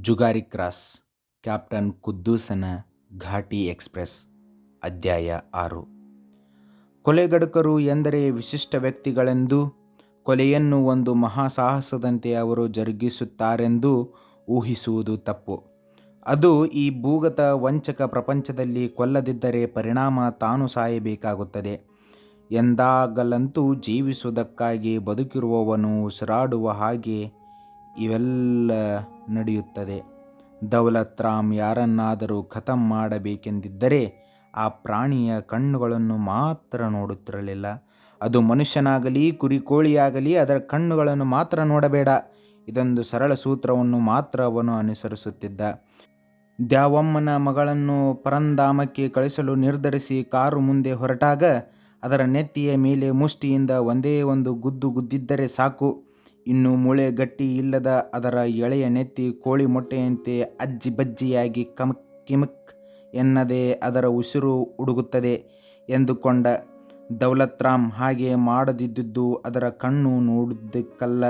Jugari cross, captain ಕುದ್ದೂಸನ ಘಾಟಿ express, ಅಧ್ಯಾಯ ಆರು ಕೊಲೆಗಡುಕರು ಎಂದರೆ ವಿಶಿಷ್ಟ ವ್ಯಕ್ತಿಗಳೆಂದು, ಕೊಲೆಯನ್ನು ಒಂದು ಮಹಾಸಾಹಸದಂತೆ ಅವರು ಜರುಗಿಸುತ್ತಾರೆಂದು ಊಹಿಸುವುದು ತಪ್ಪು. ಅದು ಈ ಭೂಗತ ವಂಚಕ ಪ್ರಪಂಚದಲ್ಲಿ ಕೊಲ್ಲದಿದ್ದರೆ ಪರಿಣಾಮ ತಾನು ಸಾಯಬೇಕಾಗುತ್ತದೆ ಎಂದಾಗಲಂತೂ ಜೀವಿಸುವುದಕ್ಕಾಗಿ ಬದುಕಿರುವವನು ಉಸಿರಾಡುವ ಹಾಗೆ ಇವೆಲ್ಲ ನಡೆಯುತ್ತದೆ. ದೌಲತ್ ರಾಮ್ ಯಾರನ್ನಾದರೂ ಖತಮ್ ಮಾಡಬೇಕೆಂದಿದ್ದರೆ ಆ ಪ್ರಾಣಿಯ ಕಣ್ಣುಗಳನ್ನು ಮಾತ್ರ ನೋಡುತ್ತಿರಲಿಲ್ಲ. ಅದು ಮನುಷ್ಯನಾಗಲಿ ಕುರಿಕೋಳಿಯಾಗಲಿ ಅದರ ಕಣ್ಣುಗಳನ್ನು ಮಾತ್ರ ನೋಡಬೇಡ. ಇದೊಂದು ಸರಳ ಸೂತ್ರವನ್ನು ಮಾತ್ರ ಅವನು ಅನುಸರಿಸುತ್ತಿದ್ದ. ದ್ಯಾವಮ್ಮನ ಮಗಳನ್ನು ಪರಂಧಾಮಕ್ಕೆ ಕಳಿಸಲು ನಿರ್ಧರಿಸಿ ಕಾರು ಮುಂದೆ ಹೊರಟಾಗ ಅದರ ನೆತ್ತಿಯ ಮೇಲೆ ಮುಷ್ಟಿಯಿಂದ ಒಂದೇ ಒಂದು ಗುದ್ದು ಗುದ್ದಿದ್ದರೆ ಸಾಕು, ಇನ್ನು ಮೂಳೆ ಗಟ್ಟಿ ಇಲ್ಲದ ಅದರ ಎಳೆಯ ನೆತ್ತಿ ಕೋಳಿ ಮೊಟ್ಟೆಯಂತೆ ಅಜ್ಜಿಬಜ್ಜಿಯಾಗಿ ಕಮಕ್ ಕಿಮಕ್ ಎನ್ನದೆ ಅದರ ಉಸಿರು ಉಡುಗುತ್ತದೆ ಎಂದುಕೊಂಡ. ದೌಲತ್ರಾಮ್ ಹಾಗೆ ಮಾಡದಿದ್ದುದು ಅದರ ಕಣ್ಣು ನೋಡಿದ್ದಕ್ಕಲ್ಲ.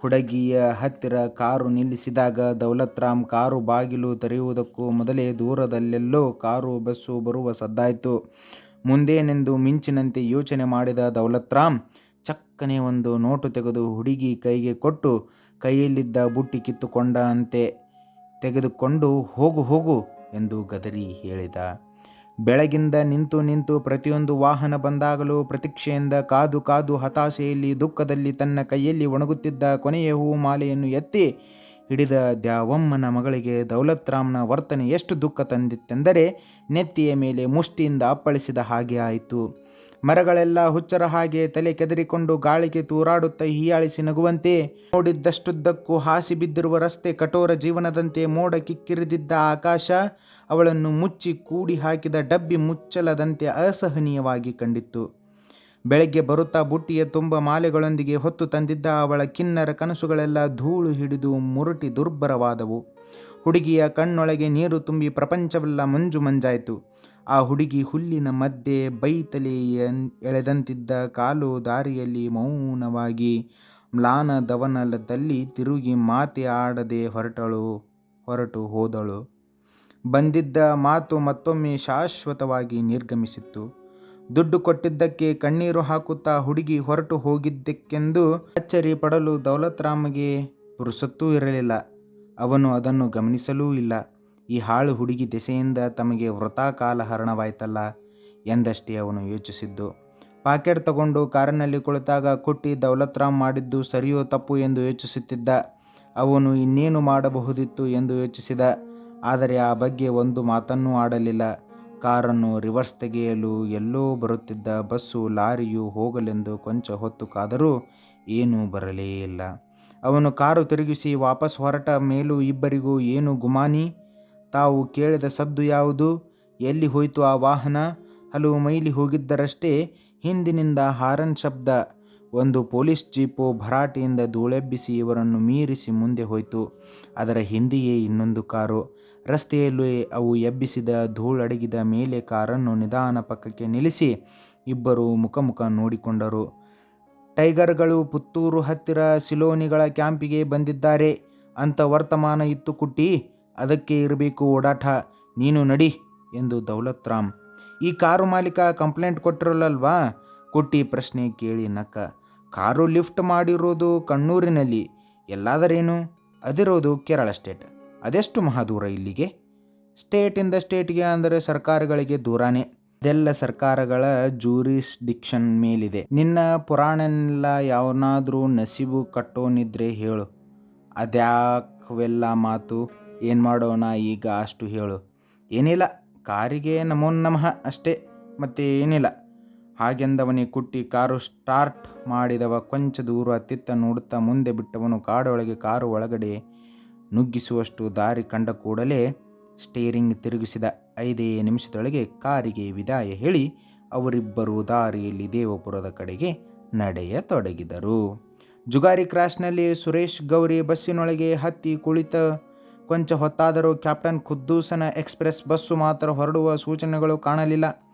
ಹುಡುಗಿಯ ಹತ್ತಿರ ಕಾರು ನಿಲ್ಲಿಸಿದಾಗ ದೌಲತ್ರಾಮ್ ಕಾರು ಬಾಗಿಲು ತೆರೆಯುವುದಕ್ಕೂ ಮೊದಲೇ ದೂರದಲ್ಲೆಲ್ಲೋ ಕಾರು ಬಸ್ಸು ಬರುವ ಸದ್ದಾಯಿತು. ಮುಂದೇನೆಂದು ಮಿಂಚಿನಂತೆ ಯೋಚನೆ ಮಾಡಿದ ದೌಲತ್ ರಾಮ್ ಚಕ್ಕನೆ ಒಂದು ನೋಟು ತೆಗೆದು ಹುಡುಗಿ ಕೈಗೆ ಕೊಟ್ಟು ಕೈಯಲ್ಲಿದ್ದ ಬುಟ್ಟಿ ಕಿತ್ತುಕೊಂಡಂತೆ ತೆಗೆದುಕೊಂಡು ಹೋಗು ಹೋಗು ಎಂದು ಗದರಿ ಹೇಳಿದ. ಬೆಳಗಿಂದ ನಿಂತು ನಿಂತು ಪ್ರತಿಯೊಂದು ವಾಹನ ಬಂದಾಗಲೂ ಪ್ರತೀಕ್ಷೆಯಿಂದ ಕಾದು ಕಾದು ಹತಾಶೆಯಲ್ಲಿ ದುಃಖದಲ್ಲಿ ತನ್ನ ಕೈಯಲ್ಲಿ ಒಣಗುತ್ತಿದ್ದ ಕೊನೆಯ ಹೂಮಾಲೆಯನ್ನು ಎತ್ತಿ ಹಿಡಿದ ದ್ಯಾವಮ್ಮನ ಮಗಳಿಗೆ ದೌಲತ್ರಾಮ್ನ ವರ್ತನೆ ಎಷ್ಟು ದುಃಖ ತಂದಿತ್ತೆಂದರೆ ನೆತ್ತಿಯ ಮೇಲೆ ಮುಷ್ಟಿಯಿಂದ ಅಪ್ಪಳಿಸಿದ ಹಾಗೆ ಆಯಿತು. ಮರಗಳೆಲ್ಲ ಹುಚ್ಚರ ಹಾಗೆ ತಲೆ ಕೆದರಿಕೊಂಡು ಗಾಳಿಗೆ ತೂರಾಡುತ್ತಾ ಹೀಯಾಳಿಸಿ ನಗುವಂತೆ, ನೋಡಿದ್ದಷ್ಟುದ್ದಕ್ಕೂ ಹಾಸಿ ಬಿದ್ದಿರುವ ರಸ್ತೆ ಕಠೋರ ಜೀವನದಂತೆ ಮೋಡ ಕಿಕ್ಕಿರಿದಿದ್ದ ಆಕಾಶ ಅವಳನ್ನು ಮುಚ್ಚಿ ಕೂಡಿ ಹಾಕಿದ ಡಬ್ಬಿ ಮುಚ್ಚಲದಂತೆ ಅಸಹನೀಯವಾಗಿ ಕಂಡಿತ್ತು ಬೆಳಗ್ಗೆ ಬರುತ್ತಾ ಬುಟ್ಟಿಯ ತುಂಬ ಮಾಲೆಗಳೊಂದಿಗೆ ಹೊತ್ತು ತಂದಿದ್ದ ಅವಳ ಕಿನ್ನರ ಕನಸುಗಳೆಲ್ಲ ಧೂಳು ಹಿಡಿದು ಮುರುಟಿ ದುರ್ಬರವಾದವು ಹುಡುಗಿಯ ಕಣ್ಣೊಳಗೆ ನೀರು ತುಂಬಿ ಪ್ರಪಂಚವೆಲ್ಲ ಮಂಜು ಮಂಜಾಯಿತು. ಆ ಹುಡುಗಿ ಹುಲ್ಲಿನ ಮಧ್ಯೆ ಬೈತಲೆ ಎಳೆದಂತಿದ್ದ ಕಾಲು ದಾರಿಯಲ್ಲಿ ಮೌನವಾಗಿ ಮ್ಲಾನ ಮ್ಲಾನದವನದಲ್ಲಿ ತಿರುಗಿ ಮಾತೆ ಆಡದೆ ಹೊರಟಳು, ಹೊರಟು ಹೋದಳು. ಬಂದಿದ್ದ ಮಾತು ಮತ್ತೊಮ್ಮೆ ಶಾಶ್ವತವಾಗಿ ನಿರ್ಗಮಿಸಿತ್ತು. ದುಡ್ಡು ಕೊಟ್ಟಿದ್ದಕ್ಕೆ ಕಣ್ಣೀರು ಹಾಕುತ್ತಾ ಹುಡುಗಿ ಹೊರಟು ಹೋಗಿದ್ದಕ್ಕೆಂದು ಅಚ್ಚರಿ ಪಡಲು ದೌಲತ್ ರಾಮಗೆ ಪುರುಸೊತ್ತೂ ಇರಲಿಲ್ಲ. ಅವನು ಅದನ್ನು ಗಮನಿಸಲೂ ಇಲ್ಲ. ಈ ಹಾಳು ಹುಡುಗಿ ದೆಸೆಯಿಂದ ತಮಗೆ ವೃಥಾ ಕಾಲ ಹರಣವಾಯ್ತಲ್ಲ ಎಂದಷ್ಟೇ ಅವನು ಯೋಚಿಸಿದ್ದು. ಪಾಕೆಟ್ ತಗೊಂಡು ಕಾರಿನಲ್ಲಿ ಕುಳಿತಾಗ ಕುಟ್ಟಿ ದೌಲತ್ ರಾಮ್ ಮಾಡಿದ್ದು ಸರಿಯೋ ತಪ್ಪು ಎಂದು ಯೋಚಿಸುತ್ತಿದ್ದ. ಅವನು ಇನ್ನೇನು ಮಾಡಬಹುದಿತ್ತು ಎಂದು ಯೋಚಿಸಿದ. ಆದರೆ ಆ ಬಗ್ಗೆ ಒಂದು ಮಾತನ್ನೂ ಆಡಲಿಲ್ಲ. ಕಾರನ್ನು ರಿವರ್ಸ್ ತೆಗೆಯಲು ಎಲ್ಲೋ ಬರುತ್ತಿದ್ದ ಬಸ್ಸು, ಲಾರಿಯು ಹೋಗಲೆಂದು ಕೊಂಚ ಹೊತ್ತು ಕಾದರೂ ಏನೂ ಬರಲೇ ಇಲ್ಲ. ಅವನು ಕಾರು ತಿರುಗಿಸಿ ವಾಪಸ್ ಹೊರಟ ಮೇಲೂ ಇಬ್ಬರಿಗೂ, ಏನು ಗುಮಾನಿ. ತಾವು ಕೇಳಿದ ಸದ್ದು ಯಾವುದು? ಎಲ್ಲಿ ಹೋಯಿತು ಆ ವಾಹನ? ಹಲವು ಮೈಲಿ ಹೋಗಿದ್ದರಷ್ಟೇ ಹಿಂದಿನಿಂದ ಹಾರನ್ ಶಬ್ದ. ಒಂದು ಪೊಲೀಸ್ ಜೀಪು ಭರಾಟೆಯಿಂದ ಧೂಳೆಬ್ಬಿಸಿ ಇವರನ್ನು ಮೀರಿಸಿ ಮುಂದೆ ಹೋಯಿತು ಅದರ ಹಿಂದೆಯೇ ಇನ್ನೊಂದು ಕಾರು. ರಸ್ತೆಯಲ್ಲೇ ಅವು ಎಬ್ಬಿಸಿದ ಧೂಳಡಗಿದ ಮೇಲೆ ಕಾರನ್ನು ನಿಧಾನ ಪಕ್ಕಕ್ಕೆ ನಿಲ್ಲಿಸಿ ಇಬ್ಬರು ಮುಖ ಮುಖ ನೋಡಿಕೊಂಡರು. ಟೈಗರ್‌ಗಳು ಪುತ್ತೂರು ಹತ್ತಿರ ಸಿಲೋನಿಗಳ ಕ್ಯಾಂಪಿಗೆ ಬಂದಿದ್ದಾರೆ ಅಂತ ವರ್ತಮಾನ ಇತ್ತು ಕುಟ್ಟಿ. ಅದಕ್ಕೆ ಇರಬೇಕು ಓಡಾಟ. ನೀನು ನಡಿ ಎಂದು ದೌಲತ್ ರಾಮ್. ಈ ಕಾರು ಮಾಲೀಕ ಕಂಪ್ಲೇಂಟ್ ಕೊಟ್ಟಿರಲ್ಲವಾ? ಕುಟ್ಟಿ ಪ್ರಶ್ನೆ ಕೇಳಿ ನಕ್ಕ. ಕಾರು ಲಿಫ್ಟ್ ಮಾಡಿರೋದು ಕಣ್ಣೂರಿನಲ್ಲಿ. ಎಲ್ಲಾದರೇನು? ಅದಿರೋದು ಕೇರಳ ಸ್ಟೇಟ್. ಅದೆಷ್ಟು ಮಹಾದೂರ ಇಲ್ಲಿಗೆ? ಸ್ಟೇಟಿಂದ ಸ್ಟೇಟ್ಗೆ ಅಂದರೆ ಸರ್ಕಾರಗಳಿಗೆ ದೂರನೇ. ಇದೆಲ್ಲ ಸರ್ಕಾರಗಳ ಜೂರಿಸ್ಡಿಕ್ಷನ್ ಮೇಲಿದೆ. ನಿನ್ನ ಪುರಾಣನೆಲ್ಲ ಯಾವನಾದರೂ ನಸೀಬು ಕಟ್ಟೋನಿದ್ರೆ ಹೇಳು. ಅದ್ಯಾಕವೆಲ್ಲ ಮಾತು? ಏನ್ಮಾಡೋಣ ಈಗ ಅಷ್ಟು ಹೇಳು. ಏನಿಲ್ಲ. ಕಾರಿಗೆ ನಮೋನಮಃ ಅಷ್ಟೇ. ಮತ್ತೆ ಏನಿಲ್ಲ. ಹಾಗೆಂದವನೇ ಕುಟ್ಟಿ ಕಾರು ಸ್ಟಾರ್ಟ್ ಮಾಡಿದವ ಕೊಂಚ ದೂರ ಅತ್ತಿತ್ತ ನೋಡುತ್ತಾ ಮುಂದೆ ಬಿಟ್ಟವನು ಕಾಡೊಳಗೆ ಕಾರು ಒಳಗಡೆ ನುಗ್ಗಿಸುವಷ್ಟು ದಾರಿ ಕಂಡ ಕೂಡಲೇ ಸ್ಟೇರಿಂಗ್ ತಿರುಗಿಸಿದ. ಐದೇ ನಿಮಿಷದೊಳಗೆ ಕಾರಿಗೆ ವಿದಾಯ ಹೇಳಿ ಅವರಿಬ್ಬರು ದಾರಿಯಲ್ಲಿ ದೇವಪುರದ ಕಡೆಗೆ ನಡೆಯತೊಡಗಿದರು. ಜುಗಾರಿ ಕ್ರಾಶ್ನಲ್ಲಿ ಸುರೇಶ್ ಗೌರಿ ಬಸ್ಸಿನೊಳಗೆ ಹತ್ತಿ ಕುಳಿತ ಕೊಂಚ ಹೊತ್ತಾದರೂ ಕ್ಯಾಪ್ಟನ್ ಖುದ್ದೂಸನ ಎಕ್ಸ್‌ಪ್ರೆಸ್ ಬಸ್ಸು ಮಾತ್ರ ಹೊರಡುವ ಸೂಚನೆಗಳು ಕಾಣಲಿಲ್ಲ.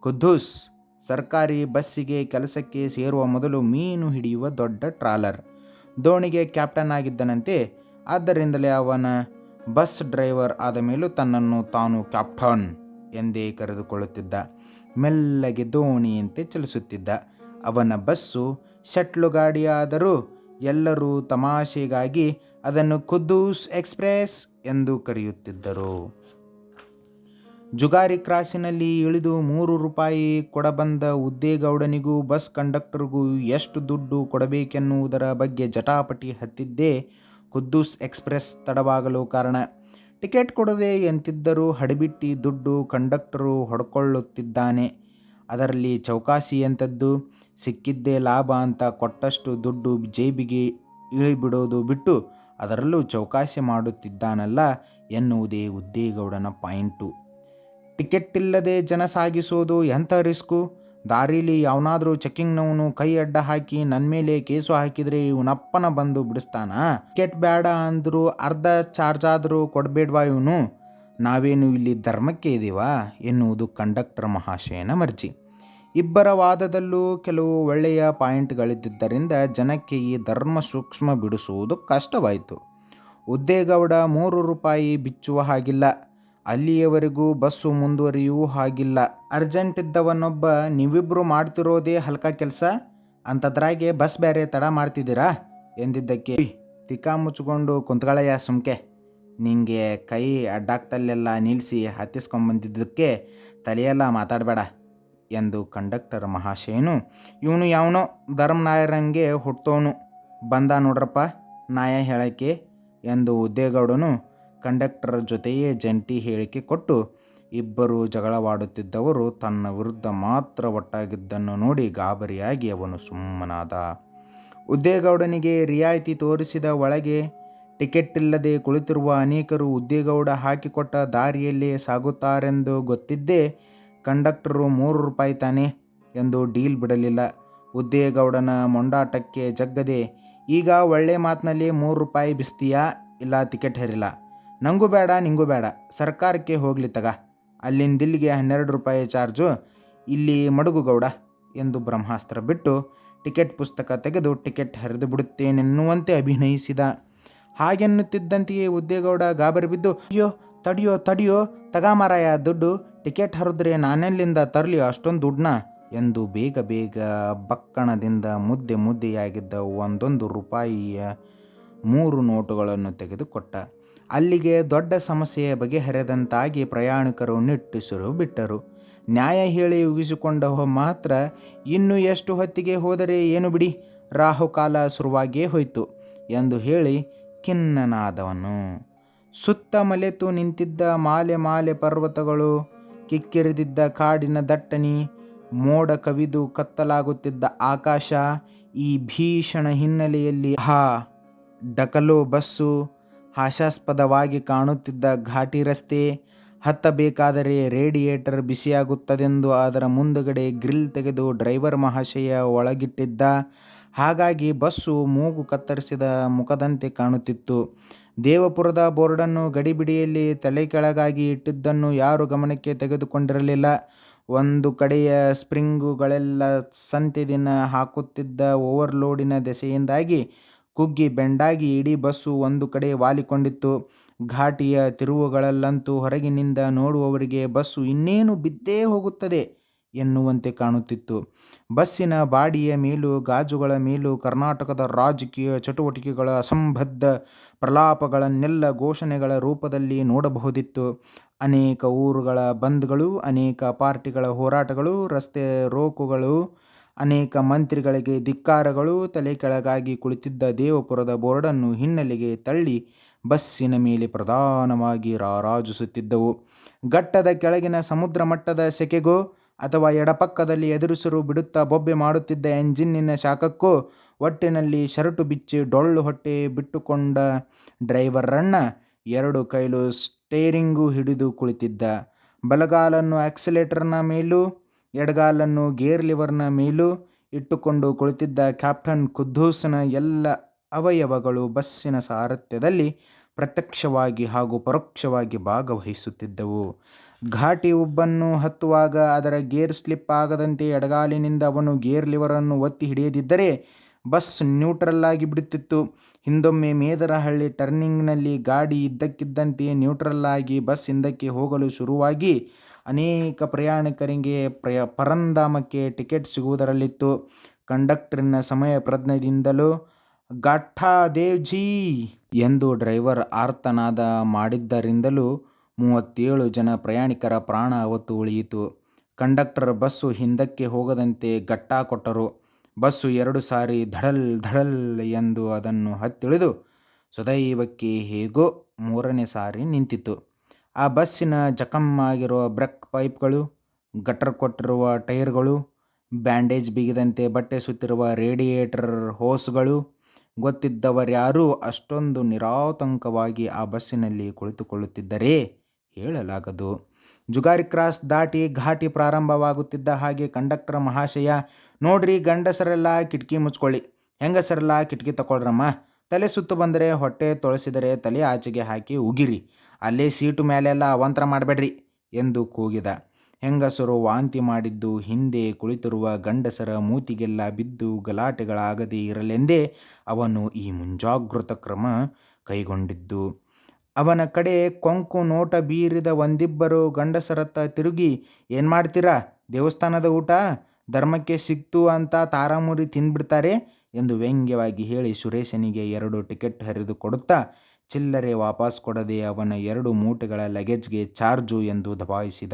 ಖುದ್ದೂಸ್ ಸರ್ಕಾರಿ ಬಸ್ಸಿಗೆ ಕೆಲಸಕ್ಕೆ ಸೇರುವ ಮೊದಲು ಮೀನು ಹಿಡಿಯುವ ದೊಡ್ಡ ಟ್ರಾಲರ್ ದೋಣಿಗೆ ಕ್ಯಾಪ್ಟನ್ ಆಗಿದ್ದನಂತೆ. ಆದ್ದರಿಂದಲೇ ಅವನ ಬಸ್ ಡ್ರೈವರ್ ಆದ ಮೇಲೂ ತನ್ನನ್ನು ತಾನು ಕ್ಯಾಪ್ಟನ್ ಎಂದೇ ಕರೆದುಕೊಳ್ಳುತ್ತಿದ್ದ ಮೆಲ್ಲಗೆ ದೋಣಿಯಂತೆ ಚಲಿಸುತ್ತಿದ್ದ ಅವನ ಬಸ್ಸು ಶೆಟ್ಲು ಗಾಡಿಯಾದರೂ ಎಲ್ಲರೂ ತಮಾಷೆಗಾಗಿ ಅದನ್ನು ಖುದ್ದೂಸ್ ಎಕ್ಸ್ಪ್ರೆಸ್ ಎಂದು ಕರೆಯುತ್ತಿದ್ದರು. ಜುಗಾರಿ ಕ್ರಾಸಿನಲ್ಲಿ ಇಳಿದು ಮೂರು ರೂಪಾಯಿ ಕೊಡಬಂದ ಉದ್ದೇಗೌಡನಿಗೂ ಬಸ್ ಕಂಡಕ್ಟರ್ಗೂ ಎಷ್ಟು ದುಡ್ಡು ಕೊಡಬೇಕೆನ್ನುವುದರ ಬಗ್ಗೆ ಜಟಾಪಟಿ ಹತ್ತಿದ್ದೇ ಖುದ್ದೂಸ್ ಎಕ್ಸ್ಪ್ರೆಸ್ ತಡವಾಗಲು ಕಾರಣ. ಟಿಕೆಟ್ ಕೊಡದೆ ಎಂತಿದ್ದರೂ ಹಡಿಬಿಟ್ಟಿ ದುಡ್ಡು ಕಂಡಕ್ಟರು ಹೊಡ್ಕೊಳ್ಳುತ್ತಿದ್ದಾನೆ. ಅದರಲ್ಲಿ ಚೌಕಾಸಿ ಎಂಥದ್ದು ಸಿಕ್ಕಿದ್ದೇ ಲಾಭ ಅಂತ ಕೊಟ್ಟಷ್ಟು ದುಡ್ಡು ಜೇಬಿಗೆ ಇಳಿಬಿಡೋದು ಬಿಟ್ಟು ಅದರಲ್ಲೂ ಚೌಕಾಸಿ ಮಾಡುತ್ತಿದ್ದಾನಲ್ಲ ಎನ್ನುವುದೇ ಉದ್ದೇಗೌಡನ ಪಾಯಿಂಟು. ಟಿಕೆಟ್ ಇಲ್ಲದೆ ಜನ ಸಾಗಿಸೋದು ಎಂಥ ರಿಸ್ಕು? ದಾರಿಲಿ ಯಾವನಾದರೂ ಚೆಕ್ಕಿಂಗ್ನವನು ಕೈ ಅಡ್ಡ ಹಾಕಿ ನನ್ನ ಮೇಲೆ ಕೇಸು ಹಾಕಿದರೆ ಇವನಪ್ಪನ ಬಂದು ಬಿಡಿಸ್ತಾನ? ಟಿಕೆಟ್ ಬೇಡ ಅಂದರೂ ಅರ್ಧ ಚಾರ್ಜ್ ಆದರೂ ಕೊಡಬೇಡ್ವಾ ಇವನು? ನಾವೇನು ಇಲ್ಲಿ ಧರ್ಮಕ್ಕೆ ಇದೀವಾ? ಎನ್ನುವುದು ಕಂಡಕ್ಟರ್ ಮಹಾಶಯನ ಮರ್ಜಿ. ಇಬ್ಬರ ವಾದದಲ್ಲೂ ಕೆಲವು ಒಳ್ಳೆಯ ಪಾಯಿಂಟ್ಗಳಿದ್ದರಿಂದ ಜನಕ್ಕೆ ಈ ಧರ್ಮ ಸೂಕ್ಷ್ಮ ಬಿಡಿಸುವುದು ಕಷ್ಟವಾಯಿತು. ಉದ್ದೇಗೌಡ ಮೂರು ರೂಪಾಯಿ ಬಿಚ್ಚುವ ಹಾಗಿಲ್ಲ. ಅಲ್ಲಿಯವರೆಗೂ ಬಸ್ಸು ಮುಂದುವರಿಯೂ ಹಾಗಿಲ್ಲ. ಅರ್ಜೆಂಟ್ ಇದ್ದವನೊಬ್ಬ ನೀವಿಬ್ಬರು ಮಾಡ್ತಿರೋದೇ ಹಲ್ಕ ಕೆಲಸ? ಅಂಥದ್ರಾಗೆ ಬಸ್ ಬೇರೆ ತಡ ಮಾಡ್ತಿದ್ದೀರಾ? ಎಂದಿದ್ದಕ್ಕೆ ತಿಕ್ಕಾ ಮುಚ್ಕೊಂಡು ಕುಂತ್ಗಳಯ್ಯ ಸುಮ್ಕೆ. ನಿಂಗೆ ಕೈ ಅಡ್ಡಾಕ್ತಲ್ಲೆಲ್ಲ ನಿಲ್ಲಿಸಿ ಹತ್ತಿಸ್ಕೊಂಬಂದಿದ್ದಕ್ಕೆ ತಲೆಯೆಲ್ಲ ಮಾತಾಡಬೇಡ. ಎಂದು ಕಂಡಕ್ಟರ್ ಮಹಾಶಯನು, ಇವನು ಯಾವನೋ ಧರ್ಮನಾಯರಂಗೆ ಹುಟ್ಟೋನು ಬಂದ ನೋಡ್ರಪ್ಪ, ನಾಯ ಹೇಳಕ್ಕೆ ಎಂದು ಉದ್ದೇಗೌಡನು ಕಂಡಕ್ಟರ್ ಜೊತೆಯೇ ಜಂಟಿ ಹೇಳಿಕೆ ಕೊಟ್ಟು, ಇಬ್ಬರು ಜಗಳವಾಡುತ್ತಿದ್ದವರು ತನ್ನ ವಿರುದ್ಧ ಮಾತ್ರ ಒಟ್ಟಾಗಿದ್ದನ್ನು ನೋಡಿ ಗಾಬರಿಯಾಗಿ ಅವನು ಸುಮ್ಮನಾದ. ಉದ್ದೇಗೌಡನಿಗೆ ರಿಯಾಯಿತಿ ತೋರಿಸಿದ ಒಳಗೆ ಟಿಕೆಟ್ ಇಲ್ಲದೆ ಕುಳಿತಿರುವ ಅನೇಕರು ಉದ್ದೇಗೌಡ ಹಾಕಿಕೊಟ್ಟ ದಾರಿಯಲ್ಲಿ ಸಾಗುತ್ತಾರೆಂದು ಗೊತ್ತಿದ್ದೇ ಕಂಡಕ್ಟರು ಮೂರು ರೂಪಾಯಿ ತಾನೆ ಎಂದು ಡೀಲ್ ಬಿಡಲಿಲ್ಲ. ಉದ್ದೇಗೌಡನ ಮೊಂಡಾಟಕ್ಕೆ ಜಗ್ಗದೆ, ಈಗ ಒಳ್ಳೆ ಮಾತಿನಲ್ಲಿ ಮೂರು ರೂಪಾಯಿ ಬಿಸ್ತೀಯಾ? ಇಲ್ಲ, ಟಿಕೆಟ್ ಹರಿಲ್ಲ. ನಂಗೂ ಬೇಡ, ನಿಂಗೂ ಬೇಡ. ಸರ್ಕಾರಕ್ಕೆ ಹೋಗಲಿ ತಗ. ಅಲ್ಲಿಂದಿಲ್ಲಿಗೆ ಹನ್ನೆರಡು ರೂಪಾಯಿ ಚಾರ್ಜು, ಇಲ್ಲಿ ಮಡುಗುಗೌಡ ಎಂದು ಬ್ರಹ್ಮಾಸ್ತ್ರ ಬಿಟ್ಟು ಟಿಕೆಟ್ ಪುಸ್ತಕ ತೆಗೆದು ಟಿಕೆಟ್ ಹರಿದು ಬಿಡುತ್ತೇನೆನ್ನುವಂತೆ ಅಭಿನಯಿಸಿದ. ಹಾಗೆನ್ನುತ್ತಿದ್ದಂತೆಯೇ ಉದ್ದೇಗೌಡ ಗಾಬರಿ ಬಿದ್ದು, ಅಯ್ಯೋ, ತಡಿಯೋ ತಡಿಯೋ, ತಗ ಮಾರಾಯ, ದುಡ್ಡು ಟಿಕೆಟ್ ಹರಿದ್ರೆ ನಾನೆಲ್ಲಿಂದ ತರಲಿ ಅಷ್ಟೊಂದು ದುಡ್ಡನ್ನ? ಎಂದು ಬೇಗ ಬೇಗ ಬಕ್ಕಣದಿಂದ ಮುದ್ದೆ ಮುದ್ದೆಯಾಗಿದ್ದ ಒಂದೊಂದು ರೂಪಾಯಿಯ ಮೂರು ನೋಟುಗಳನ್ನು ತೆಗೆದುಕೊಟ್ಟ. ಅಲ್ಲಿಗೆ ದೊಡ್ಡ ಸಮಸ್ಯೆಯ ಬಗೆಹರಿದಂತಾಗಿ ಪ್ರಯಾಣಿಕರು ನಿಟ್ಟುಸಿರು ಬಿಟ್ಟರು. ನ್ಯಾಯ ಹೇಳಿ ಉಗಿಸಿಕೊಂಡ ಮಾತ್ರ, ಇನ್ನು ಎಷ್ಟು ಹೊತ್ತಿಗೆ ಹೋದರೆ ಏನು ಬಿಡಿ? ರಾಹುಕಾಲ ಶುರುವಾಗಿಯೇ ಹೋಯಿತು ಎಂದು ಹೇಳಿ ಖಿನ್ನನಾದವನು. ಸುತ್ತ ಮಲೆತು ನಿಂತಿದ್ದ ಮಾಲೆ ಮಾಲೆ ಪರ್ವತಗಳು ಕಿಕ್ಕಿರಿದಿದ್ದ ಕಾಡಿನ ದಟ್ಟಣಿ, ಮೋಡ ಕವಿದು ಕತ್ತಲಾಗುತ್ತಿದ್ದ ಆಕಾಶ, ಈ ಭೀಷಣ ಹಿನ್ನೆಲೆಯಲ್ಲಿ ಹಾ ಡಕಲೋ ಬಸ್ಸು ಹಾಸ್ಯಾಸ್ಪದವಾಗಿ ಕಾಣುತ್ತಿದ್ದ ಘಾಟಿ ರಸ್ತೆ, ಹತ್ತಬೇಕಾದರೆ ರೇಡಿಯೇಟರ್ ಬಿಸಿಯಾಗುತ್ತದೆಂದು ಅದರ ಮುಂದುಗಡೆ ಗ್ರಿಲ್ ತೆಗೆದು ಡ್ರೈವರ್ ಮಹಾಶಯ ಒಳಗಿಟ್ಟಿದ್ದ, ಹಾಗಾಗಿ ಬಸ್ಸು ಮೂಗು ಕತ್ತರಿಸಿದ ಮುಖದಂತೆ ಕಾಣುತ್ತಿತ್ತು. ದೇವಪುರದ ಬೋರ್ಡನ್ನು ಗಡಿಬಿಡಿಯಲ್ಲಿ ತಲೆ ಕೆಳಗಾಗಿ ಇಟ್ಟಿದ್ದನ್ನು ಯಾರು ಗಮನಕ್ಕೆ ತೆಗೆದುಕೊಂಡಿರಲಿಲ್ಲ. ಒಂದು ಕಡೆಯ ಸ್ಪ್ರಿಂಗುಗಳೆಲ್ಲ ಸಂತಿದಿನ ಹಾಕುತ್ತಿದ್ದ ಓವರ್ಲೋಡಿನ ದೆಸೆಯಿಂದಾಗಿ ಕುಗ್ಗಿ ಬೆಂಡಾಗಿ ಇಡೀ ಬಸ್ಸು ಒಂದು ಕಡೆ ವಾಲಿಕೊಂಡಿತ್ತು. ಘಾಟಿಯ ತಿರುವುಗಳಲ್ಲಂತೂ ಹೊರಗಿನಿಂದ ನೋಡುವವರಿಗೆ ಬಸ್ಸು ಇನ್ನೇನು ಬಿದ್ದೇ ಹೋಗುತ್ತದೆ. ಎನ್ನುವಂತೆ ಕಾಣುತ್ತಿತ್ತು. ಬಸ್ಸಿನ ಬಾಡಿಯ ಮೇಲೂ, ಗಾಜುಗಳ ಮೇಲೂ, ಕರ್ನಾಟಕದ ರಾಜಕೀಯ ಚಟುವಟಿಕೆಗಳ ಅಸಂಬದ್ಧ ಪ್ರಲಾಪಗಳನ್ನೆಲ್ಲ ಘೋಷಣೆಗಳ ರೂಪದಲ್ಲಿ ನೋಡಬಹುದಿತ್ತು. ಅನೇಕ ಊರುಗಳ ಬಂದ್ಗಳು, ಅನೇಕ ಪಾರ್ಟಿಗಳ ಹೋರಾಟಗಳು, ರಸ್ತೆ ರೋಕುಗಳು, ಅನೇಕ ಮಂತ್ರಿಗಳಿಗೆ ಧಿಕ್ಕಾರಗಳು, ತಲೆ ಕೆಳಗಾಗಿ ಕುಳಿತಿದ್ದ ದೇವಪುರದ ಬೋರ್ಡನ್ನು ಹಿನ್ನೆಲೆಗೆ ತಳ್ಳಿ ಬಸ್ಸಿನ ಮೇಲೆ ಪ್ರಧಾನವಾಗಿ ರಾರಾಜಿಸುತ್ತಿದ್ದವು. ಘಟ್ಟದ ಕೆಳಗಿನ ಸಮುದ್ರ ಮಟ್ಟದ ಸೆಕೆಗೋ ಅಥವಾ ಎಡಪಕ್ಕದಲ್ಲಿ ಎದುರಿಸರು ಬಿಡುತ್ತಾ ಬೊಬ್ಬೆ ಮಾಡುತ್ತಿದ್ದ ಎಂಜಿನ್ನಿನ ಶಾಖಕ್ಕೂ ಒಟ್ಟಿನಲ್ಲಿ ಶರಟು ಬಿಚ್ಚಿ ಡೊಳ್ಳು ಹೊಟ್ಟೆ ಬಿಟ್ಟುಕೊಂಡ ಡ್ರೈವರ್ರಣ್ಣ ಎರಡು ಕೈಲು ಸ್ಟೇರಿಂಗು ಹಿಡಿದು ಕುಳಿತಿದ್ದ. ಬಲಗಾಲನ್ನು ಆಕ್ಸಿಲೇಟರ್ನ ಮೇಲೂ, ಎಡಗಾಲನ್ನು ಗೇರ್ ಲಿವರ್ನ ಮೇಲೂ ಇಟ್ಟುಕೊಂಡು ಕುಳಿತಿದ್ದ ಕ್ಯಾಪ್ಟನ್ ಕುದ್ದೂಸನ ಎಲ್ಲ ಅವಯವಗಳು ಬಸ್ಸಿನ ಸಾರಥ್ಯದಲ್ಲಿ ಪ್ರತ್ಯಕ್ಷವಾಗಿ ಹಾಗೂ ಪರೋಕ್ಷವಾಗಿ ಭಾಗವಹಿಸುತ್ತಿದ್ದವು. ಘಾಟಿ ಉಬ್ಬನ್ನು ಹತ್ತುವಾಗ ಅದರ ಗೇರ್ ಸ್ಲಿಪ್ ಆಗದಂತೆ ಎಡಗಾಲಿನಿಂದ ಅವನು ಗೇರ್ ಲಿವರನ್ನು ಒತ್ತಿ ಹಿಡಿಯದಿದ್ದರೆ ಬಸ್ ನ್ಯೂಟ್ರಲ್ ಆಗಿ ಬಿಡುತ್ತಿತ್ತು ಹಿಂದೊಮ್ಮೆ ಮೇದರಹಳ್ಳಿ ಟರ್ನಿಂಗ್ನಲ್ಲಿ ಗಾಡಿ ಇದ್ದಕ್ಕಿದ್ದಂತೆ ನ್ಯೂಟ್ರಲ್ ಆಗಿ ಬಸ್ ಹಿಂದಕ್ಕೆ ಹೋಗಲು ಶುರುವಾಗಿ ಅನೇಕ ಪ್ರಯಾಣಿಕರಿಗೆ ಪ್ರಯ ಪರಂಧಾಮಕ್ಕೆ ಟಿಕೆಟ್ ಸಿಗುವುದರಲ್ಲಿತ್ತು. ಕಂಡಕ್ಟರಿನ ಸಮಯ ಪ್ರಜ್ಞೆಯಿಂದಲೋ ಘಾಟಾದೇವ್ಜೀ ಎಂದು ಡ್ರೈವರ್ ಆರ್ತನಾದ ಮಾಡಿದ್ದರಿಂದಲೋ ಮೂವತ್ತೇಳು ಜನ ಪ್ರಯಾಣಿಕರ ಪ್ರಾಣ ಅವತ್ತು ಉಳಿಯಿತು. ಕಂಡಕ್ಟರ್ ಬಸ್ಸು ಹಿಂದಕ್ಕೆ ಹೋಗದಂತೆ ಗಟ್ಟಾ ಕೊಟ್ಟರು. ಬಸ್ಸು ಎರಡು ಸಾರಿ ಧಡಲ್ ಧಡಲ್ ಎಂದು ಅದನ್ನು ಹತ್ತಿಳಿದು ಸದೈವಕ್ಕೆ ಹೇಗೋ ಮೂರನೇ ಸಾರಿ ನಿಂತಿತು. ಆ ಬಸ್ಸಿನ ಜಖಂ ಆಗಿರುವ ಬ್ರೇಕ್ ಪೈಪ್ಗಳು, ಗಟ್ಟರ್ ಕೊಟ್ಟಿರುವ ಟೈರ್ಗಳು, ಬ್ಯಾಂಡೇಜ್ ಬಿಗಿದಂತೆ ಬಟ್ಟೆ ಸುತ್ತಿರುವ ರೇಡಿಯೇಟರ್ ಹೋಸ್ಗಳು ಗೊತ್ತಿದ್ದವರ್ಯಾರೂ ಅಷ್ಟೊಂದು ನಿರಾತಂಕವಾಗಿ ಆ ಬಸ್ಸಿನಲ್ಲಿ ಕುಳಿತುಕೊಳ್ಳುತ್ತಿದ್ದರೇ ಹೇಳಲಾಗದು. ಜುಗಾರಿ ಕ್ರಾಸ್ ದಾಟಿ ಘಾಟಿ ಪ್ರಾರಂಭವಾಗುತ್ತಿದ್ದ ಹಾಗೆ ಕಂಡಕ್ಟರ್ ಮಹಾಶಯ ನೋಡ್ರಿ ಗಂಡಸರೆಲ್ಲ ಕಿಟಕಿ ಮುಚ್ಕೊಳ್ಳಿ, ಹೆಂಗಸರೆಲ್ಲ ಕಿಟಕಿ ತಗೊಳ್ರಮ್ಮ, ತಲೆ ಸುತ್ತು ಬಂದರೆ ಹೊಟ್ಟೆ ತೊಳಸಿದರೆ ತಲೆ ಆಚೆಗೆ ಹಾಕಿ ಉಗಿರಿ, ಅಲ್ಲೇ ಸೀಟು ಮೇಲೆಲ್ಲ ಅವಾಂತರ ಮಾಡಬೇಡ್ರಿ ಎಂದು ಕೂಗಿದ. ಹೆಂಗಸರು ವಾಂತಿ ಮಾಡಿದ್ದು ಹಿಂದೆ ಕುಳಿತಿರುವ ಗಂಡಸರ ಮೂತಿಗೆಲ್ಲ ಬಿದ್ದು ಗಲಾಟೆಗಳಾಗದೇ ಇರಲೆಂದೇ ಅವನು ಈ ಮುಂಜಾಗೃತ ಕ್ರಮ ಕೈಗೊಂಡಿದ್ದು. ಅವನ ಕಡೆ ಕೊಂಕು ನೋಟ ಬೀರಿದ ಒಂದಿಬ್ಬರು ಗಂಡಸರತ್ತ ತಿರುಗಿ, ಏನು ಮಾಡ್ತೀರಾ ದೇವಸ್ಥಾನದ ಊಟ ಧರ್ಮಕ್ಕೆ ಸಿಕ್ತು ಅಂತ ತಾರಾಮುರಿ ತಿಂದ್ಬಿಡ್ತಾರೆ ಎಂದು ವ್ಯಂಗ್ಯವಾಗಿ ಹೇಳಿ ಸುರೇಶನಿಗೆ ಎರಡು ಟಿಕೆಟ್ ಹರಿದು ಕೊಡುತ್ತಾ, ಚಿಲ್ಲರೆ ವಾಪಸ್ ಕೊಡದೆ ಅವನ ಎರಡು ಮೂಟೆಗಳ ಲಗೇಜ್ಗೆ ಚಾರ್ಜು ಎಂದು ದಬಾಯಿಸಿದ.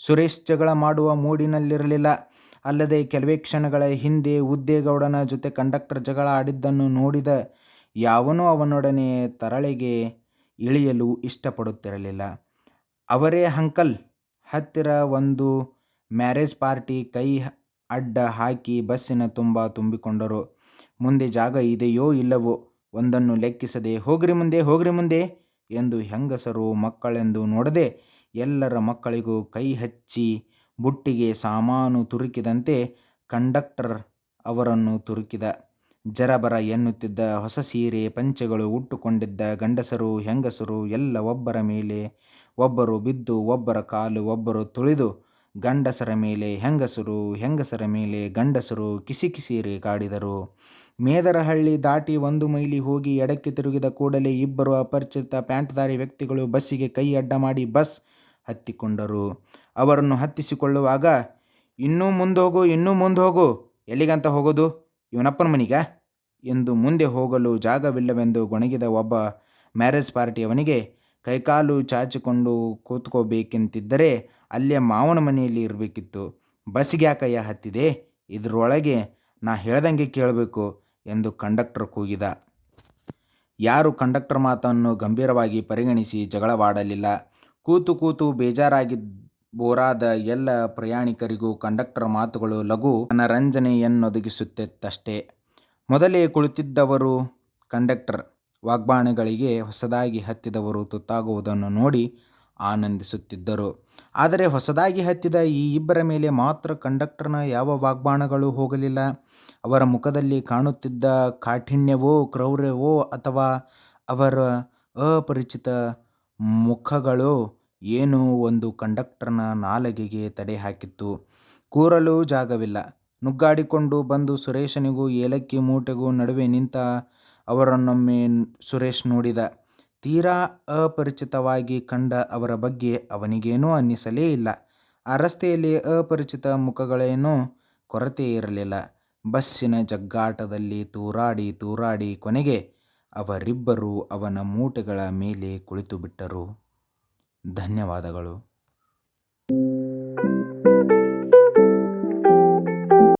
ಸುರೇಶ್ ಜಗಳ ಮಾಡುವ ಮೂಡಿನಲ್ಲಿರಲಿಲ್ಲ. ಅಲ್ಲದೆ ಕೆಲವೇ ಕ್ಷಣಗಳ ಹಿಂದೆ ಉದ್ದೇಗೌಡನ ಜೊತೆ ಕಂಡಕ್ಟರ್ ಜಗಳ ಆಡಿದ್ದನ್ನು ನೋಡಿದ ಯಾವನೂ ಅವನೊಡನೆ ತರಳೆಗೆ ಇಳಿಯಲು ಇಷ್ಟಪಡುತ್ತಿರಲಿಲ್ಲ. ಅವರೇ ಅಂಕಲ್, ಹತ್ತಿರ ಒಂದು ಮ್ಯಾರೇಜ್ ಪಾರ್ಟಿ ಕೈ ಅಡ್ಡ ಹಾಕಿ ಬಸ್ಸಿನ ತುಂಬ ತುಂಬಿಕೊಂಡರು. ಮುಂದೆ ಜಾಗ ಇದೆಯೋ ಇಲ್ಲವೋ ಒಂದನ್ನು ಲೆಕ್ಕಿಸದೆ, ಹೋಗ್ರಿ ಮುಂದೆ ಹೋಗ್ರಿ ಮುಂದೆ ಎಂದು ಹೆಂಗಸರು ಮಕ್ಕಳೆಂದು ನೋಡದೆ ಎಲ್ಲರ ಮಕ್ಕಳಿಗೂ ಕೈ ಹಚ್ಚಿ ಬುಟ್ಟಿಗೆ ಸಾಮಾನು ತುರುಕಿದಂತೆ ಕಂಡಕ್ಟರ್ ಅವರನ್ನು ತುರುಕಿದ. ಜರಬರ ಎನ್ನುತ್ತಿದ್ದ ಹೊಸ ಸೀರೆ, ಪಂಚೆಗಳು ಉಟ್ಟುಕೊಂಡಿದ್ದ ಗಂಡಸರು, ಹೆಂಗಸರು ಎಲ್ಲ ಒಬ್ಬರ ಮೇಲೆ. ಒಬ್ಬರು ಬಿದ್ದು, ಒಬ್ಬರ ಕಾಲು, ಒಬ್ಬರು ತುಳಿದು, ಗಂಡಸರ ಮೇಲೆ ಹೆಂಗಸರು, ಹೆಂಗಸರ ಮೇಲೆ ಗಂಡಸರು ಕಿಸಿಕಿಸಿ ಕಾಡಿದರು. ಮೇದರಹಳ್ಳಿ ದಾಟಿ ಒಂದು ಮೈಲಿ ಹೋಗಿ ಎಡಕ್ಕೆ ತಿರುಗಿದ ಕೂಡಲೇ ಇಬ್ಬರು ಅಪರಿಚಿತ ಪ್ಯಾಂಟ್ದಾರಿ ವ್ಯಕ್ತಿಗಳು ಬಸ್ಸಿಗೆ ಕೈ ಅಡ್ಡ ಮಾಡಿ ಬಸ್ ಹತ್ತಿಕೊಂಡರು. ಅವರನ್ನು ಹತ್ತಿಸಿಕೊಳ್ಳುವಾಗ, ಇನ್ನೂ ಮುಂದೋಗು ಇನ್ನೂ ಮುಂದೋಗು, ಎಲ್ಲಿಗಂತ ಹೋಗೋದು? ಇವನಪ್ಪನ ಮನಿಗಾ? ಎಂದು ಮುಂದೆ ಹೋಗಲು ಜಾಗವಿಲ್ಲವೆಂದು ಗೊಣಗಿದ ಒಬ್ಬ ಮ್ಯಾರೇಜ್ ಪಾರ್ಟಿಯವನಿಗೆ ಕೈಕಾಲು ಚಾಚಿಕೊಂಡು ಕೂತ್ಕೋಬೇಕೆಂತಿದ್ದರೆ ಅಲ್ಲೇ ಮಾವನ ಮನೆಯಲ್ಲಿ ಇರಬೇಕಿತ್ತು. ಬಸ್ಸಿಗ್ಯಾಕಯ್ಯ ಹತ್ತಿದೆ ಇದರೊಳಗೆ ನಾ ಹೇಳ್ದಂಗೆ ಕೇಳಬೇಕು ಎಂದು ಕಂಡಕ್ಟರ್ ಕೂಗಿದ. ಯಾರು ಕಂಡಕ್ಟರ್ ಮಾತನ್ನು ಗಂಭೀರವಾಗಿ ಪರಿಗಣಿಸಿ ಜಗಳವಾಡಲಿಲ್ಲ. ಕೂತು ಕೂತು ಬೇಜಾರಾಗಿ ಬೋರಾದ ಎಲ್ಲ ಪ್ರಯಾಣಿಕರಿಗೂ ಕಂಡಕ್ಟರ್ ಮಾತುಗಳು ಲಘು ಮನರಂಜನೆಯನ್ನೊದಗಿಸುತ್ತಿತ್ತಷ್ಟೆ. ಮೊದಲೇ ಕುಳಿತಿದ್ದವರು ಕಂಡಕ್ಟರ್, ವಾಗ್ಬಾಣಗಳಿಗೆ ಹೊಸದಾಗಿ ಹತ್ತಿದವರು ತುತ್ತಾಗುವುದನ್ನು ನೋಡಿ ಆನಂದಿಸುತ್ತಿದ್ದರು. ಆದರೆ ಹೊಸದಾಗಿ ಹತ್ತಿದ ಈ ಇಬ್ಬರ ಮೇಲೆ ಮಾತ್ರ ಕಂಡಕ್ಟರ್ನ ಯಾವ ವಾಗ್ಬಾಣಗಳು ಹೋಗಲಿಲ್ಲ. ಅವರ ಮುಖದಲ್ಲಿ ಕಾಣುತ್ತಿದ್ದ ಕಾಠಿಣ್ಯವೋ, ಕ್ರೌರ್ಯವೋ ಅಥವಾ ಅವರ ಅಪರಿಚಿತ ಮುಖಗಳು ಏನೋ ಒಂದು ಕಂಡಕ್ಟರ್ನ ನಾಲಗೆಗೆ ತಡೆ ಹಾಕಿತ್ತು. ಕೂರಲು ಜಾಗವಿಲ್ಲ. ನುಗ್ಗಾಡಿಕೊಂಡು ಬಂದು ಸುರೇಶನಿಗೂ ಏಲಕ್ಕಿ ಮೂಟೆಗೂ ನಡುವೆ ನಿಂತ ಅವರನ್ನೊಮ್ಮೆ ಸುರೇಶ್ ನೋಡಿದ. ತೀರಾ ಅಪರಿಚಿತವಾಗಿ ಕಂಡ ಅವರ ಬಗ್ಗೆ ಅವನಿಗೇನೂ ಅನ್ನಿಸಲೇ ಇಲ್ಲ. ಆ ರಸ್ತೆಯಲ್ಲಿ ಅಪರಿಚಿತ ಮುಖಗಳೇನೂ ಕೊರತೆ ಇರಲಿಲ್ಲ. ಬಸ್ಸಿನ ಜಗ್ಗಾಟದಲ್ಲಿ ತೂರಾಡಿ ತೂರಾಡಿ ಕೊನೆಗೆ ಅವರಿಬ್ಬರು ಅವನ ಮೂಟೆಗಳ ಮೇಲೆ ಕುಳಿತುಬಿಟ್ಟರು. ಧನ್ಯವಾದಗಳು